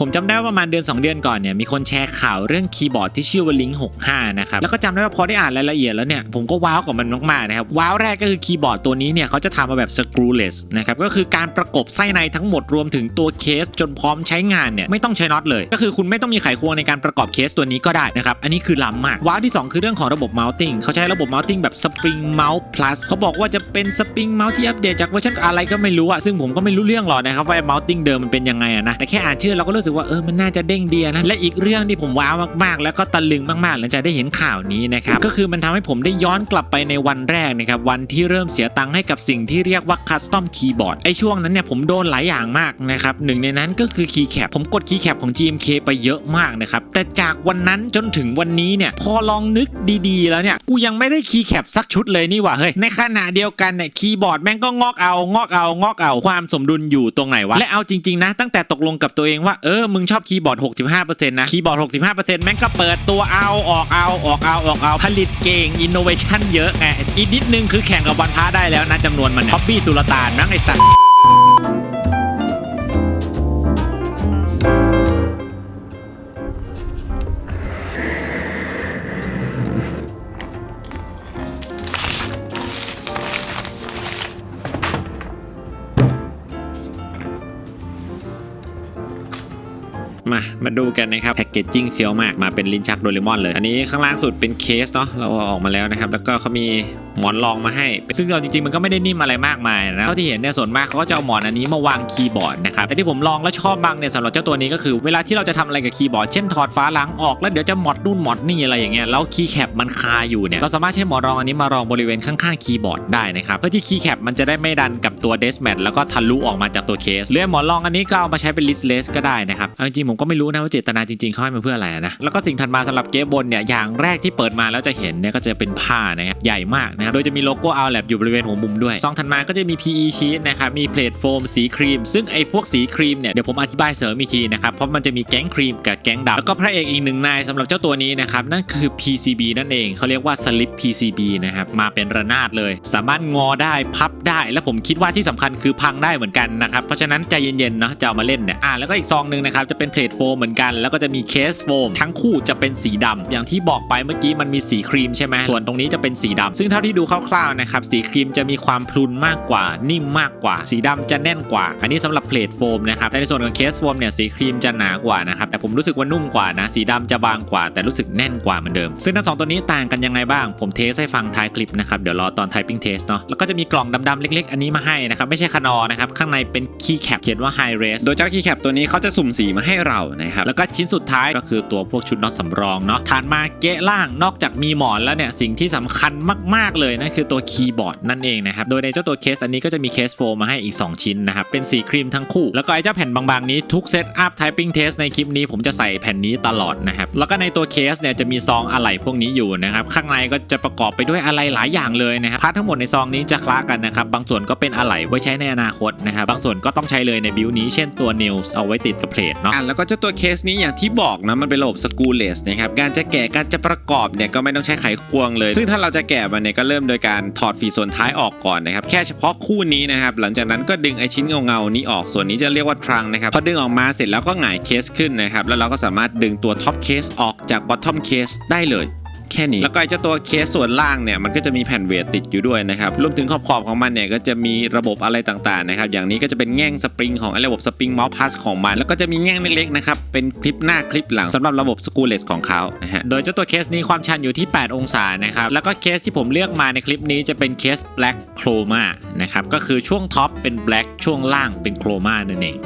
ผมจำได้ว่าประมาณเดือน 2 เดือนก่อนเนี่ยมีคนแชร์ข่าวเรื่องคีย์บอร์ดที่ชื่อว่า Link 65 นะครับ แล้วก็จำได้ว่าพอได้อ่านรายละเอียดแล้วเนี่ย ผมก็ว้าวกับมันมากๆนะครับ ว้าวแรกก็คือคีย์บอร์ดตัวนี้เนี่ยเขาจะทำมาแบบ screwless นะครับ ก็คือการประกบไส้ในทั้งหมดรวมถึงตัวเคสจนพร้อมใช้งานเนี่ยไม่ต้องใช้น็อตเลย ก็คือคุณไม่ต้องมีไขควงในการประกอบเคสตัวนี้ก็ได้นะครับอันนี้คือล้ำมากว้าวที่ 2 คือเรื่องของระบบ mounting เขาใช้ระบบ mounting แบบ spring mount plus เขาบอกว่าจะเป็น spring mount ที่อัปเดตจากเวอร์ชันอะไรก็ไม่รู้อะซึ่งผมก็ไม่รู้เรื่องหรอกนะครับว่า mounting เดิมมันเป็นยังไงอะนะแต่แค่อ่านชื่อเราก็รู้สึกว่าเออมันน่าจะเด้งเดีอะนะและอีกเรื่องที่ผมว้าวมากๆ แล้วก็ตะลึงมากๆหลังจากได้เห็นข่าวนี้นะครับก็คือมันทำให้ผมได้ย้อนกลับไปในวันแรกนะครับวันที่เริ่มเสียตังค์ให้กับสิ่งที่เรียกว่า custom keyboard ไอช่วงนั้นเนี่ยผมโดนหลายอย่างมากนะครับหนึ่งในนั้นก็คือ keycap ผมกด keycap ของ GMK ไปเยอะมากนะครับแต่จากวันนั้นจนถึงวันนี้เนี่ยพอลองนึกดีๆ แล้วเนี่ยกูยังไม่ได้ keycap สักชุดเลยนี่หว่าเฮ้ยในขณะเดียวกันเนี่ยคีย์บอร์ดแม่งก็งอกเอางอกเอางอกเอาความสมดุลอยู่ตรงไหนวะและเอาจริงๆนะตั้งแต่ตกลงกับตัวเองว่าเอออมึงชอบคีย์บอร์ด 65%นะคีย์บอร์ด 65%แม่งก็เปิดตัวเอาออกเอาออกเอาออกเอาผลิตเก่งอินโนเวชันเยอะไงอีกนิดนึงคือแข่งกับวันพ้าได้แล้วนะจำนวนมันฮอบบี้สุลต่านมั้งไอ้สัตว์ มาดูกันนะครับแพคเกจจิ้งเฟี้ยวมากมาเป็นลิ้นชักโดเรมอนเลย อันนี้ข้างล่างสุดเป็นเคสเนาะเราอออกมาแล้วนะครับ แล้วก็เขามีหมอนรองมาให้ ซึ่งเอาจริงๆมันก็ไม่ได้นิ่มอะไรมากมายนะเท่าที่เห็นเนี่ยส่วนมากเขาก็จะเอาหมอนอันนี้มาวางคีย์บอร์ดนะครับแต่ที่ผมลองแล้วชอบมากเนี่ยสำหรับเจ้าตัวนี้ก็คือเวลาที่เราจะทำอะไรกับคีย์บอร์ดเช่นถอดฝาหลังออกแล้วเดี๋ยวจะหมดนู่นหมดนี่อะไรอย่างเงี้ยแล้วคีย์แคปมันคาอยู่เนี่ยเราสามารถใช้หมอนรองอันนี้มารองบริเวณข้างๆคีย์บอร์ดได้นะครับเพื่อที่คีย์แคปมันจะได้ไม่ดันกับตัวเดสแมทแล้วก็ทะลุออกมาจากตัวเคสหรือหมอนรองอันนี้ก็เอามาใช้เป็นลิสเลสก็ได้นะครับจริงๆผมก็ไม่รู้นะว่าเจตนาจริงๆเขาให้มาเพื่ออะไรนะแล้วก็สิ่งถัดมาสำหรับเกมบนเนี่ยอย่างแรกที่เปิดมาแล้วจะเห็นเนี่ยก็จะเป็นผ้านะครับใหญ่มากนะครับโดยจะมีโลโก้ o u t l a b อยู่บริเวณหัวมุมด้วยซองถัดมาก็จะมี PE sheet นะครับมีเพลทโฟมสีครีม ซึ่งไอ้พวกสีครีมเนี่ยเดี๋ยวผมอธิบายเสริมอีกทีนะครับเพราะมันจะมีแก๊งครีมกับแก๊งดำแล้วก็พระเอกอีกหนึ่งนายสำหรับเจ้าตัวนี้นะครับนั่นคือ PCB นั่นเองเขาเรียกว่า slip PCB นะครับมาเป็นระนาดเลย สามารถงอได้พับได้ และผมคิดว่าที่สำคัญคือพังได้เหมือนกันนะครับเพราะฉะนั้นใจเย็นๆเนาะจะเอามาเล่นเนี่ยอ่าแล้วก็อีกซองหนึ่งนะครับจะเป็นเพลทโฟมมือนกัน แล้วก็จะมีเคสโฟมทั้งคู่จะเป็นสีดำอย่างที่บอกไปเมื่อกี้มันมีสีครีมใช่ไหมส่วนตรงนี้จะเป็นสีดำซึ่งเท่าที่ดูคร่าวๆนะครับสีครีมจะมีความพลุนมากกว่า นิ่มมากกว่า สีดำจะแน่นกว่า อันนี้สำหรับเพลทโฟมนะครับแต่ในส่วนของเคสโฟมเนี่ยสีครีมจะหนากว่านะครับแต่ผมรู้สึกว่านุ่มกว่านะสีดำจะบางกว่า แต่รู้สึกแน่นกว่าเหมือนเดิม ซึ่งทั้งสองตัวนี้ต่างกันยังไงบ้าง ผมเทสให้ฟังท้ายคลิปนะครับเดี๋ยวรอตอน typing test เนาะแล้วก็จะมีกล่องดำๆเล็ก ๆ อันนี้มาให้นะครับไม่ใช่คนอนะครับข้างในเป็นคีย์แคปเขียนว่า high res โดยเจ้าคีย์แคปตัวนี้เขาจะสุ่มสีมาให้เรานะครับแล้วก็ชิ้นสุดท้ายก็คือตัวพวกชุดน็อตสำรองเนาะฐานมาเกะล่างนอกจากมีหมอนแล้วเนี่ยสิ่งที่สำคัญมาก ๆเลยนั่นคือตัวคีย์บอร์ดนั่นเองนะครับโดยในเจ้าตัวเคสอันนี้ก็จะมีเคสโฟมมาให้อีก 2 ชิ้นนะครับเป็นสีครีมทั้งคู่ แล้วก็ไอ้เจ้าแผ่นบางๆนี้ทุกเซตอัพ typing test ในคลิปนี้ผมจะใส่แผ่นนี้ตลอดนะครับแล้วก็ในตัวเคสเนี่ยจะมีซองอะไหล่พวกนี้อยู่นะครับข้างในก็จะประกอบไปด้วยอะไรหลายอย่างเลยนะครับพาร์ททั้งหมดในซองนี้จะคล้ากันนะครับบางส่วนก็เป็นอะไหล่ไว้ใช้ในอนาคตนะครับบางส่วนก็ต้องใช้เลยในบิวนี้เช่นตัว nails เอาไว้ติดกับเพลทเนาะแล้วก็เจ้าตัวเคคสนี้อย่างที่บอกนะมันเป็นระบบสกูเลสนะครับการจะแกะการจะประกอบเนี่ยก็ไม่ต้องใช้ไขควงเลย ซึ่งถ้าเราจะแกะมันเนี่ยก็เริ่มโดยการถอดฝีส่วนท้ายออกก่อนนะครับแค่เฉพาะคู่นี้นะครับหลังจากนั้นก็ดึงไอชิ้นเงาๆนี้ออกส่วนนี้จะเรียกว่าทรังนะครับพอดึงออกมาเสร็จแล้วก็หงายเคสขึ้นนะครับแล้วเราก็สามารถดึงตัวท็อปเคสออกจากบอททอมเคสได้เลย แค่นี้ แล้วก็เจ้าตัวเคสส่วนล่างเนี่ยมันก็จะมีแผ่นเวทติดอยู่ด้วยนะครับรวมถึงขอบๆของมันเนี่ยก็จะมีระบบอะไรต่างๆนะครับอย่างนี้ก็จะเป็นแง่งสปริงของระบบสปริงเมาส์พัสของมัน แล้วก็จะมีแง่งเล็กๆนะครับเป็นคลิปหน้าคลิปหลังสำหรับระบบสกูเลสของเขานะฮะโดยเจ้าตัวเคสนี้ความชันอยู่ที่ 8 องศานะครับแล้วก็เคสที่ผมเลือกมาในคลิปนี้จะเป็นเคส Black Chroma นะครับก็คือช่วงท็อปเป็น Black ช่วงล่างเป็น Chroma นั่นเอง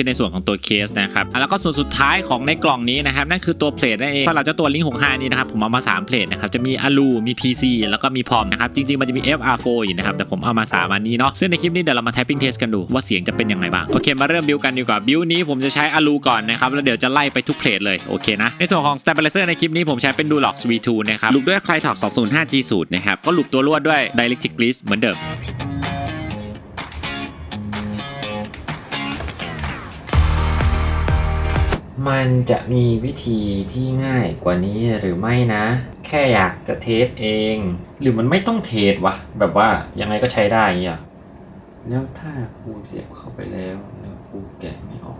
คือในส่วนของตัวเคสนะครับอะแล้วก็ส่วนสุดท้ายของในกล่องนี้นะครับนั่นคือตัวเพลทนั่นเองสำหรับเจ้าตัวลิง65นี้นะครับผมเอามา3เพลทนะครับจะมีอลูมี PC แล้วก็มีพอมนะครับจริงๆมันจะมี FR4 อีกนะครับแต่ผมเอามา3อันนี้เนาะซึ่งในคลิปนี้เดี๋ยวเรามา typing test กันดูว่าเสียงจะเป็นยังไงบ้างโอเคมาเริ่มบิวกันดีกว่าบิวนี้ผมจะใช้อลูก่อนนะครับแล้วเดี๋ยวจะไล่ไปทุกเพลทเลยโอเคนะในส่วนของ stabilizer ในคลิปนี้ผมใช้เป็น Dulux V2 นะครับลูกด้วย Crytalk 205G สูตรนะครับก็หลุดตัวลวดด้วย Dielectric Grease เหมือนเดิม มันจะมีวิธีที่ง่ายกว่านี้หรือไม่นะ แค่อยากจะเทสเอง หรือมันไม่ต้องเทสวะ แบบว่ายังไงก็ใช้ได้อย่างเงี้ยแล้วถ้ากูเสียบเข้าไปแล้วแล้วกูแกะไม่ออก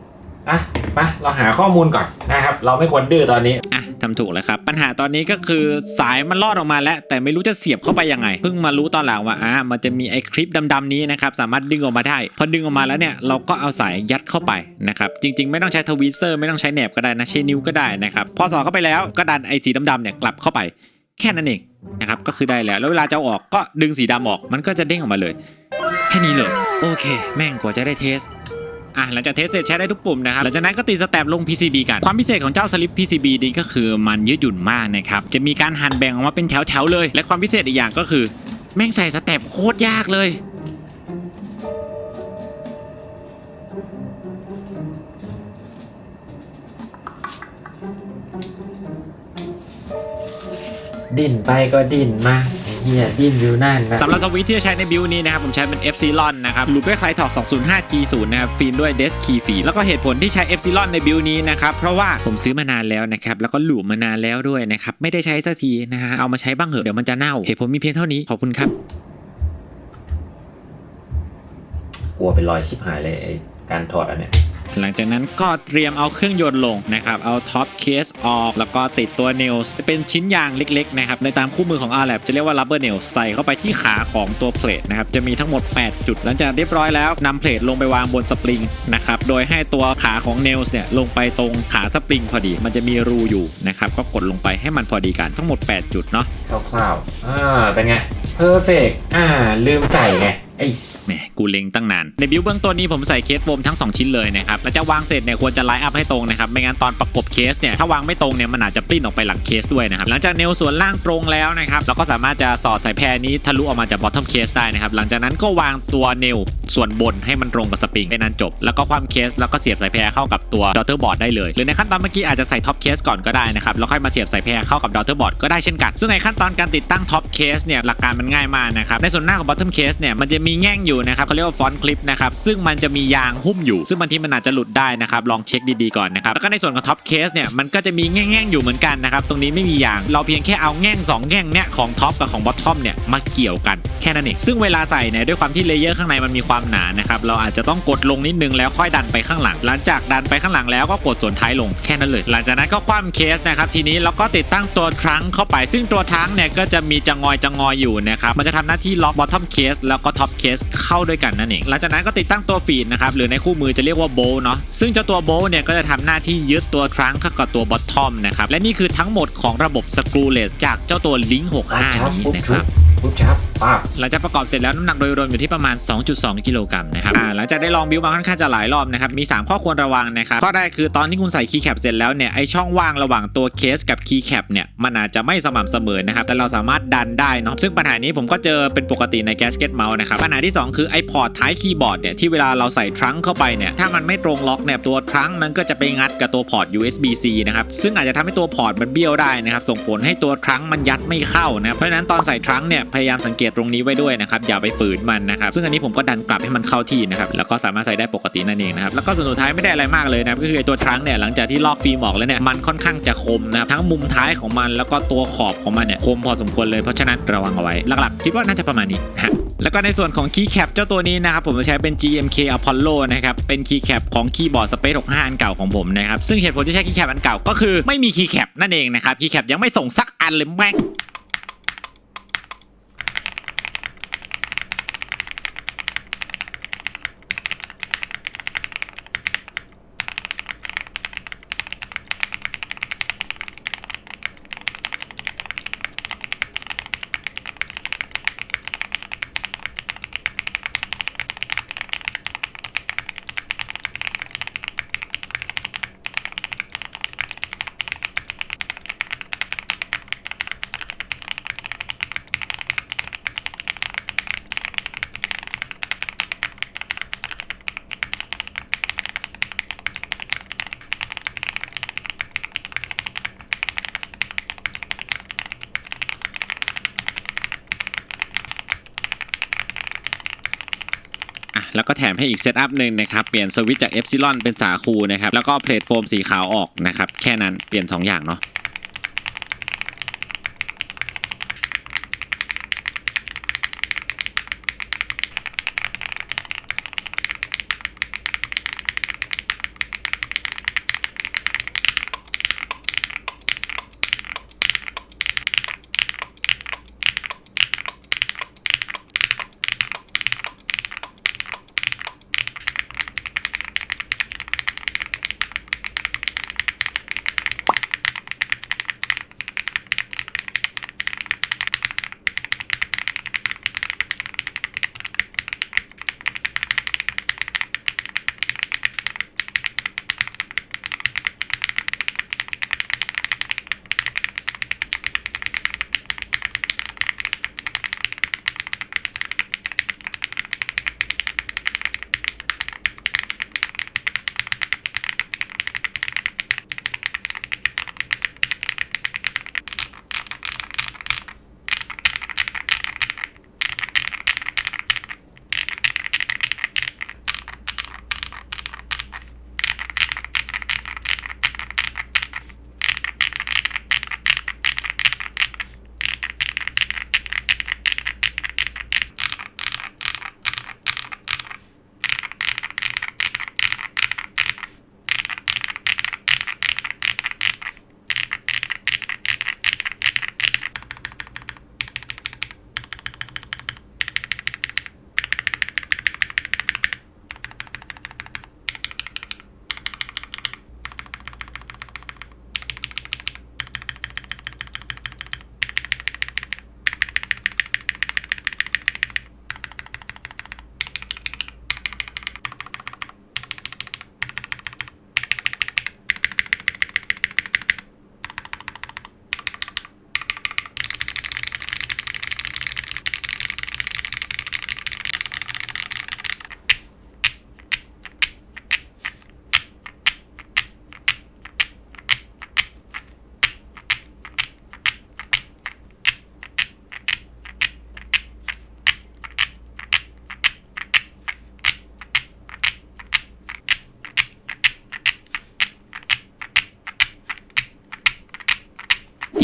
อะมาเราหาข้อมูลก่อนนะครับ เราไม่ควรดื้อตอนนี้อะทำถูกแล้วครับ ปัญหาตอนนี้ก็คือสายมันลอดออกมาแล้ว แต่ไม่รู้จะเสียบเข้าไปยังไง เพิ่งมารู้ตอนหลังว่าอ่ามันจะมีไอ้คลิปดำๆนี้นะครับสามารถดึงออกมาได้ พอดึงออกมาแล้วเนี่ยเราก็เอาสายยัดเข้าไปนะครับจริง ๆ ไม่ต้องใช้ทวิสเตอร์ไม่ต้องใช้แหนบก็ได้นะใช้นิ้วก็ได้นะครับพอสอดเข้าไปแล้วก็ดันไอ้สีดำๆเนี่ยกลับเข้าไปแค่นั้นเองนะครับก็คือได้แล้ว แล้วเวลาจะเอาออกก็ดึงสีดำออก มันก็จะเด้งออกมาเลย แค่นี้เลย โอเค แม่งกว่าจะได้เทส อะหลังจากเทสเสร็จใช้ได้ทุกปุ่มนะครับหลังจากนั้นก็ติดสแตปลง PCB กัน ความพิเศษของเจ้าสลิป PCB นี้ก็คือมันยืดหยุ่นมากนะครับจะมีการหั่นแบ่งออกมาเป็นแถวๆเลย และความพิเศษอีกอย่างก็คือ แม่งใส่สแตปโคตรยากเลยดิ้นไปก็ดิ้นมา เฮียดิ้นอยู่นั่นนะสำหรับสวิตช์ที่จะใช้ในบิวนี้นะครับ ผมใช้เป็น Epsilon นะครับลูปด้วยไคลถอก 205G0 นะครับฟีนด้วย Desk Key ฟีแล้วก็เหตุผลที่ใช้ Epsilon ในบิวนี้นะครับ เพราะว่าผมซื้อมานานแล้วนะครับ แล้วก็ลูปมานานแล้วด้วยนะครับ ไม่ได้ใช้สักทีนะฮะเอามาใช้บ้างเหอะเดี๋ยวมันจะเน่าเหตุผลมีเพียงเท่านี้ขอบคุณครับกลัวเป็นรอยชิบหายเลยไอ้การถอดอันเนี้ย หลังจากนั้นก็เตรียมเอาเครื่องยนต์ลงนะครับ เอาท็อปเคสออก แล้วก็ติดตัวเนลส์จะเป็นชิ้นยางเล็กๆนะครับในตามคู่มือของ r l a b จะเรียกว่า rubber nails ใส่เข้าไปที่ขาของตัวเพลทนะครับจะมีทั้งหมด 8 จุด หลังจากเรียบร้อยแล้วนำเพลทลงไปวางบนสปริงนะครับโดยให้ตัวขาของ nails เนี่ยลงไปตรงขาสปริงพอดี มันจะมีรูอยู่นะครับก็กดลงไปให้มันพอดีกันทั้งหมด 8 จุดเนาะคร่าวๆอ่าเป็นไงเพอร์เฟกอ่าลืมใส่ไง ไอ้แหมกูเล็งตั้งนาน ในบิวเบื้องต้นนี้ผมใส่เคสโฟมทั้ง 2 ชิ้นเลยนะครับ แล้วจะวางเสร็จเนี่ยควรจะไลน์อัพให้ตรงนะครับ ไม่งั้นตอนประกบเคสเนี่ย ถ้าวางไม่ตรงเนี่ยมันอาจจะปลิ้นออกไปหลังเคสด้วยนะครับ หลังจากเนวส่วนล่างตรงแล้วนะครับเราก็สามารถจะสอดสายแพรนี้ทะลุออกมาจากบอททอมเคสได้นะครับ หลังจากนั้นก็วางตัวเนวส่วนบนให้มันตรงกับสปริงเป็นนั้นจบ แล้วก็ความเคสแล้วก็เสียบสายแพรเข้ากับตัวดอทเตอร์บอร์ดได้เลยหรือในขั้นตอนเมื่อกี้อาจจะใส่ท็อปเคสก่อนก็ได้นะครับแล้วค่อยมาเสียบสายแพรเข้ากับดอเตอร์บอร์ดก็ได้เช่นกันซึ่งในขั้นตอนการติดตั้งท็อปเคสเนี่ยหลักการมันง่ายมากนะครับในส่วนหน้าของ bottom case เนี่ยมันจะมีีแง่งอยู่นะครับเขาเรียกว่าฟอนต์คลิปนะครับซึ่งมันจะมียางหุ้มอยู่ ซึ่งบางทีมันอาจจะหลุดได้นะครับลองเช็คดีๆก่อนนะครับแล้วก็ในส่วนของท็อปเคสเนี่ยมันก็จะมีแง่งๆอยู่เหมือนกันนะครับตรงนี้ไม่มียางเราเพียงแค่เอาแง่งสองแง่งเนี่ยของท็อปกับของบอททอมเนี่ยมาเกี่ยวกันแค่นั้นเองซึ่งเวลาใส่เนี่ยด้วยความที่เลเยอร์ข้างในมันมีความหนานะครับเราอาจจะต้องกดลงนิดนึงแล้วค่อยดันไปข้างหลัง หลังจากดันไปข้างหลังแล้วก็กดส่วนท้ายลงแค่นั้นเลย หลังจากนั้นก็คว่ำเคสนะครับทีนี้เราก็ติดตั้งตัวทรังเข้าไป ซึ่งตัวทรังเนี่ยก็จะมีจะงอยจะงอยอยู่นะครับมันจะทำหน้าที่ล็อกบอททอมเคสแล้วก็ท็อปเคสเข้าด้วยกันนั่นเอง หลังจากนั้นก็ติดตั้งตัวฟีดนะครับหรือในคู่มือจะเรียกว่าโบเนาะซึ่งเจ้าตัวโบเนี่ยก็จะทำหน้าที่ยึดตัวทรังเข้ากับตัวบอททอมนะครับและนี่คือทั้งหมดของระบบสกรูเลสจากเจ้าตัวลิงก์65นี้นะครับบ ปุ๊บชับป้าบหลังจากประกอบเสร็จแล้วน้ำหนักโดยรวมอยู่ที่ประมาณ 2.2 กิโลกรัมนะครับอ่าหลังจากได้ลองบิวมาค่อนข้างจะหลายรอบนะครับมี 3 ข้อควรระวังนะครับข้อแรกคือตอนที่คุณใส่คีย์แคปเสร็จแล้วเนี่ยไอช่องว่างระหว่างตัวเคสกับคีย์แคปเนี่ยมันอาจจะไม่สม่ำเสมอนะครับแต่เราสามารถดันได้เนาะซึ่งปัญหานี้ผมก็เจอเป็นปกติในแกสเก็ตเมาส์นะครับปัญหาที่ 2 คือไอพอร์ตท้ายคีย์บอร์ดเนี่ยที่เวลาเราใส่ทรังเข้าไปเนี่ยถ้ามันไม่ตรงล็อกเนี่ยตัวทรังมันก็จะไปงัดกับตัวพอร์ต USB-C นะครับซึ่งอาจจะทำให้ตัวพอร์ตมันเบี้ยวได้นะครับส่งผลให้ตัวทรังมันยัดไม่เข้านะครับเพราะฉะนั้นตอนใส่ทรังเนี่ยพยายามสังเกตตรงนี้ไว้ด้วยนะครับอย่าไปฝืนมันนะครับซึ่งอันนี้ผมก็ดันกลับให้มันเข้าที่นะครับแล้วก็สามารถใส่ได้ปกตินั่นเองนะครับแล้วก็ส่วนสุดท้ายไม่ได้อะไรมากเลยนะก็คือตัวทรังเนี่ยหลังจากที่ลอกฟิล์มออกแล้วเนี่ยมันค่อนข้างจะคมนะครับทั้งมุมท้ายของมันแล้วก็ตัวขอบของมันเนี่ยคมพอสมควรเลยเพราะฉะนั้นระวังเอาไว้หลักๆ คิดว่าน่าจะประมาณนี้ฮะแล้วก็ในส่วนของคีย์แคปเจ้าตัวนี้นะครับผมจะใช้เป็น GMK Apollo นะครับเป็นคีย์แคปของคีย์บอร์ด Space 65อันเก่าของผมนะครับซึ่งเหตุผลที่ใช้คีย์แคปอันเก่าก็คือไม่มีคีย์แคปนั่นเองนะครับคีย์แคปยังไม่ส่งสักอันเลยแม่ง แล้วก็แถมให้อีกเซตอัพหนึ่งนะครับ เปลี่ยนสวิตช์จากเอฟซิลอนเป็นสาคูนะครับ แล้วก็เพลทโฟมสีขาวออกนะครับ แค่นั้น เปลี่ยน 2 อย่างเนาะ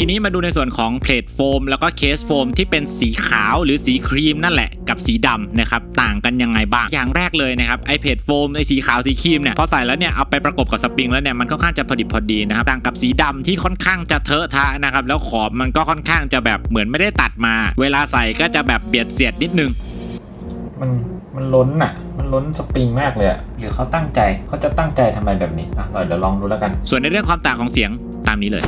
นี้มาดูในส่วนของเพลทโฟมแล้วก็เคสโฟมที่เป็นสีขาวหรือสีครีมนั่นแหละกับสีดำนะครับต่างกันยังไงบ้าง อย่างแรกเลยนะครับไอเพลทโฟมไอสีขาวสีครีมเนี่ยพอใส่แล้วเนี่ยเอาไปประกบกับสปริงแล้วเนี่ยมันค่อนข้างจะพอดิบพอดีนะครับต่างกับสีดำที่ค่อนข้างจะเทอะทะนะครับแล้วขอบมันก็ค่อนข้างจะแบบเหมือนไม่ได้ตัดมา เวลาใส่ก็จะแบบเบียดเสียดนิดนึงมันมันล้นอะมันล้นสปริงมากเลยอะหรือเขาตั้งใจเขาจะตั้งใจทำไมแบบนี้อะเราเดี๋ยวลองดูแล้วกัน ส่วนในเรื่องความต่างของเสียงตามนี้เลย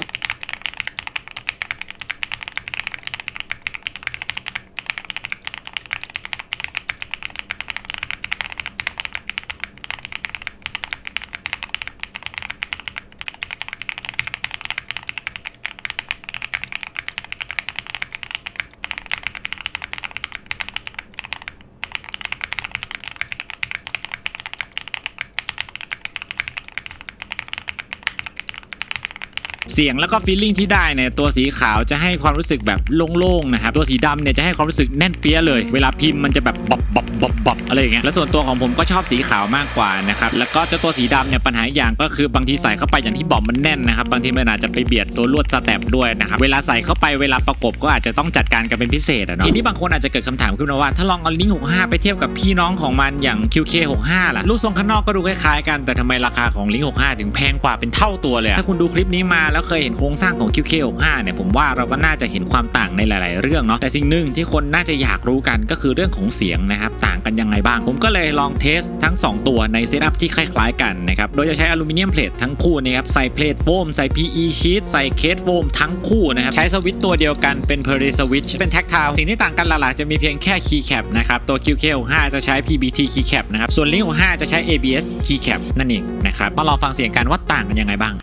เสียงแล้วก็ฟีลลิ่งที่ได้เนี่ยตัวสีขาวจะให้ความรู้สึกแบบโล่งๆนะครับตัวสีดำเนี่ยจะให้ความรู้สึกแน่นเปี้ยเลย เวลาพิมพ์มันจะแบบบอบบบบบบบอะไรอย่างเงี้ยแล้วส่วนตัวของผมก็ชอบสีขาวมากกว่านะครับแล้วก็เจ้าตัวสีดำเนี่ยปัญหาอย่างก็คือบางทีใส่เข้าไปอย่างที่บอกมันแน่นนะครับบางทีมันอาจจะไปเบียดตัวลวดสแตปด้วยนะครับเวลาใส่เข้าไปเวลาประกบก็อาจจะต้องจัดการกันเป็นพิเศษอะเนาะทีนี้บางคนอาจจะเกิดคำถามขึ้นมาว่าถ้าลองเอาลิงก์65 ไปเทียบกับพี่น้องของมันอย่าง QK 65 ล่ะรูปทรงข้างนอกก็ดูคล้ายๆกันแต่ทำไมราคาของลิงก์65 ถึงแพงกว่าเป็นเท่าตัวเลยอะถ้าคุณดูคลิปนี้มาแล้วเคยเห็นโครงสร้างของ QK65 เนี่ยผมว่าเราก็น่าจะเห็นความต่างในหลาย ๆ เรื่องเนาะแต่สิ่งหนึ่งที่คนน่าจะอยากรู้กันก็คือเรื่องของเสียงนะครับต่างกันยังไงบ้าง ผมก็เลยลองเทสทั้ง 2 ตัวในเซตอัพที่คล้าย ๆ กันนะครับโดยจะใช้อลูมิเนียมเพลททั้งคู่นะครับใส่เพลทโฟมใส่ PE ชีตใส่เคสโฟมทั้งคู่นะครับใช้สวิตตัวเดียวกันเป็นเพอร์สวิตช์เป็นแท็กทาวสิ่งที่ต่างกันหลักๆจะมีเพียงแค่คีย์แคปนะครับตัว QK65 จะใช้ PBT คีย์แคปนะครับส่วน Link 65จะใช้ ABS คีย์แคปนั่นเองนะครับมาลองฟังเสียงกันว่าต่างกันยังไงบ้าง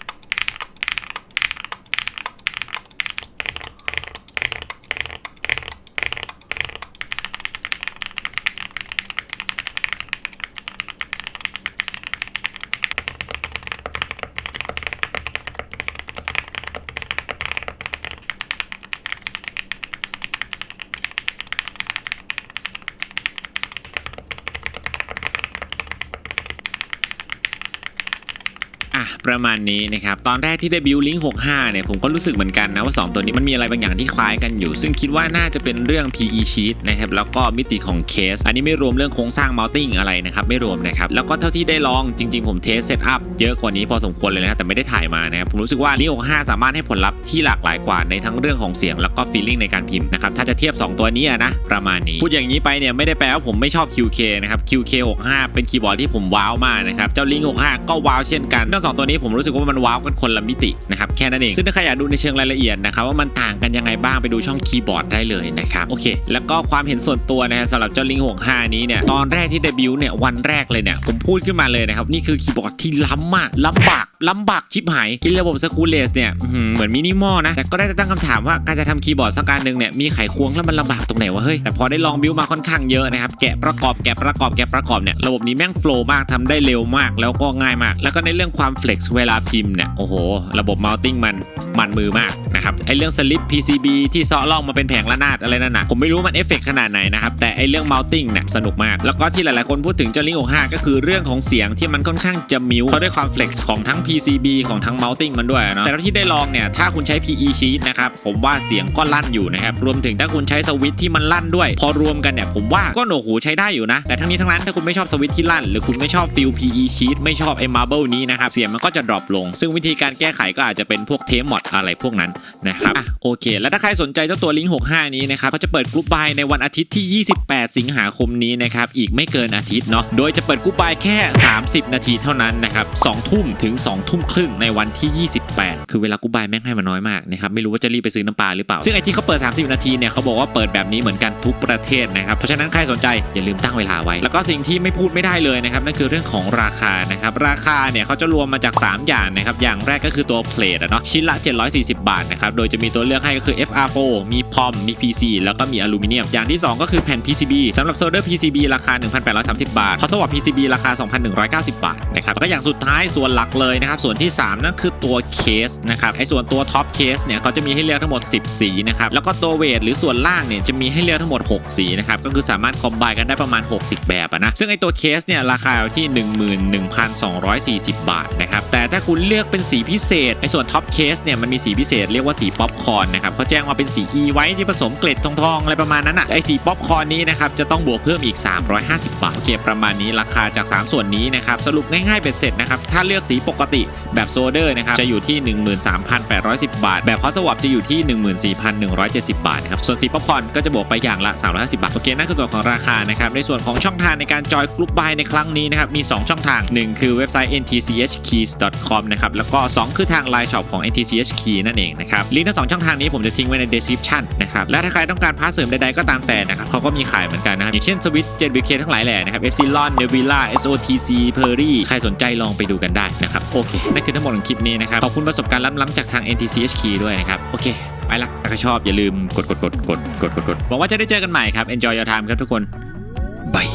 ประมาณนี้นะครับตอนแรกที่ได้บิวลิงก์65เนี่ยผมก็รู้สึกเหมือนกันนะว่า 2 ตัวนี้มันมีอะไรบางอย่างที่คล้ายกันอยู่ ซึ่งคิดว่าน่าจะเป็นเรื่อง PE sheet นะครับแล้วก็มิติของเคส อันนี้ไม่รวมเรื่องโครงสร้าง mounting อะไรนะครับไม่รวมนะครับแล้วก็เท่าที่ได้ลองจริง ๆ ผมเทสเซตอัพเยอะกว่านี้พอสมควรเลยนะครับแต่ไม่ได้ถ่ายมานะครับผมรู้สึกว่าลิงก์65 สามารถให้ผลลัพธ์ที่หลากหลายกว่าในทั้งเรื่องของเสียงแล้วก็ feeling ในการพิมพ์นะครับถ้าจะเทียบ 2 ตัวนี้นะประมาณนี้ พูดอย่างนี้ไปเนี่ยไม่ได้แปลว่าผมไม่ชอบ QK นะครับ QK 65 เป็นคีย์บอร์ดที่ผมว้าวมากนะครับเจ้าลิงก์65 ก็ว้าวเช่นกันทั้งสองตัวนี้ผมรู้สึกว่ามันว้าวกันคนละมิตินะครับแค่นั้นเองซึ่งถ้าใครอยากดูในเชิงรายละเอียดนะครับว่ามันต่างกันยังไงบ้างไปดูช่องคีย์บอร์ดได้เลยนะครับโอเค แล้วก็ความเห็นส่วนตัวนะครับสำหรับเจ้าลิง65นี้เนี่ยตอนแรกที่เดบิวต์เนี่ยวันแรกเลยเนี่ยผมพูดขึ้นมาเลยนะครับนี่คือคีย์บอร์ดที่ล้ำมากลำบากลำบากชิบหายที่ระบบสกูเลสเนี่ยเหมือนมินิมอลนะแต่ก็ได้แต่ตั้งคำถามว่าการจะทำคีย์บอร์ดสักการหนึ่งเนี่ยมีไขควงแล้วมันลำบากตรงไหนวะเฮ้ยแต่พอได้ลองบิวมาค่อนข้างเยอะนะครับแกะประกอบแกะประกอบแกะประกอบเนี่ยระบบนี้แม่งโฟล์มากทำได้เร็วมาก แล้วก็ง่ายมาก แล้วก็ในเรื่องความเฟล็กซเวลาพิมพ์เนี่ยโอ้โห ระบบ mounting มันมันมือมากนะครับไอเรื่องสลิป PCB ที่เซาะล่องมาเป็นแผงระนาดอะไรนั่นน่ะผมไม่รู้มันเอฟเฟกขนาดไหนนะครับแต่ไอเรื่อง mounting เนี่ยสนุกมาก แล้วก็ที่หลายๆคนพูดถึงเจ้าลิง65ก็คือเรื่องของเสียงที่มันค่อนข้างจะมิวเพราะด้วยความเฟล็กซ์ของทั้ง PCB ของทั้ง mounting มันด้วยเนาะแต่ที่ได้ลองเนี่ยถ้าคุณใช้ PE sheet นะครับผมว่าเสียงก็ลั่นอยู่นะครับรวมถึงถ้าคุณใช้สวิตช์ที่มันลั่นด้วย พอรวมกันเนี่ยผมว่าก็โหนวกหูใช้ได้อยู่นะแต่ทั้งนี้ทั้งนั้นถ้าคุณไม่ชอบสวิตที่ลั่น หรือคุณไม่ชอบฟิล PE sheet ไม่ชอบไอ้ marble นี้นะครับเสียงมันก็จะดรอปลง ซึ่งวิธีการแก้ไขก็อาจจะเป็นพวกเทมมอดอะไรพวกนั้นนะครับอะโอเค แล้วถ้าใครสนใจเจ้าตัวลิงก์65 นี้นะครับเขาจะเปิดกรุ๊ปบายในวันอาทิตย์ที่ 28 สิงหาคมนี้นะครับอีกไม่เกินอาทิตย์เนาะโดยจะเปิดกรุ๊ปบายแค่ 30 นาทีเท่านั้นนะครับ2ทุ่มถึง 2 ทุ่มครึ่งในวันที่ 28 คือเวลากรุ๊ปบายแม่งให้มาน้อยมากนะครับไม่รู้ว่าจะรีบไปซื้อน้ำปลาหรือเปล่า ซึ่งไอที่เขาเปิด 30 นาทีเนี่ยเขาบอกว่าเปิดแบบนี้เหมือนกันทุกประเทศนะครับเพราะฉะนั้นใครสนใจอย่าลืมตั้งเวลาไว้ แล้วก็สิ่งที่ไม่พูดไม่ได้เลยนะครับนั่นคือเรื่องของราคานะครับราคาเนี่ยเขาจะรวมมาจาก3 อย่างนะครับ อย่างแรกก็คือตัวเพลทอะเนาะชิ้นละ 740 บาทนะครับ โดยจะมีตัวเลือกให้ก็คือ FR4 มีพอม มี PC แล้วก็มีอลูมิเนียม อย่างที่ 2 ก็คือแผ่น PCB สำหรับโซลเดอร์ PCB ราคา 1,830 บาทคอสวอป PCB ราคา 2,190 บาทนะครับแล้วก็อย่างสุดท้ายส่วนหลักเลยนะครับ ส่วนที่ 3 นั่นคือตัวเคสนะครับ ไอ้ส่วนตัวท็อปเคสเนี่ยเขาจะมีให้เลือกทั้งหมด 10 สีนะครับ แล้วก็ตัวเวทหรือส่วนล่างเนี่ยจะมีให้เลือกทั้งหมด 6 สีนะครับ ก็คือสามารถคอมไบกันได้ประมาณ 60 แบบนะ ซึ่งไอ้ตัวเคสเนี่ยราคาอยู่ที่ 11,240 บาทนะครับแต่ถ้าคุณเลือกเป็นสีพิเศษไอ้ส่วนท็อปเคสเนี่ยมันมีสีพิเศษเรียกว่าสีป๊อปคอร์นนะครับเขาแจ้งว่าเป็นสี E ไว้ที่ผสมเกล็ดทองๆอะไรประมาณนั้นอะไอสีป๊อปคอร์นนี้นะครับจะต้องบวกเพิ่มอีก 350 บาทโอเคประมาณนี้ราคาจาก 3 ส่วนนี้นะครับสรุปง่ายๆเป็นเสร็จนะครับถ้าเลือกสีปกติแบบโซเดอร์นะครับจะอยู่ที่ 13,810 บาท แบบคอสวอปจะอยู่ที่ 14,170 บาทนะครับส่วนสีป๊อปคอร์นก็จะบวกไปอย่างละ 350 บาทโอเคนั่นคือส่วนของราคานะครับในส่วนของช่องทางในการจอยกลุ่มบายในครั้งนี้นะครับมี 2 ช่องทาง 1 คือเว็บไซต์ nts.com นะครับแล้วก็ 2 คือทาง Line Shop ของ ntch key นั่นเองนะครับลิงก์ทั้งสองช่องทางนี้ผมจะทิ้งไว้ใน description นะครับและถ้าใครต้องการพาร์ทเสริมใดๆก็ตามแต่นะครับเขาก็มีขายเหมือนกันนะครับอย่างเช่นสวิตเจ็ดบิเคทั้งหลายแหล่นะครับ epsilon nebula sotc perry ใครสนใจลองไปดูกันได้นะครับโอเคนั่นคือทั้งหมดของคลิปนี้นะครับขอบคุณประสบการณ์ล้ำๆจากทาง ntch key ด้วยนะครับโอเคไปละถ้าใครชอบอย่าลืมกดกดกดกดกดกดกดหวังว่าจะได้เจอกันใหม่ครับ enjoy your time ครับทุกคนบาย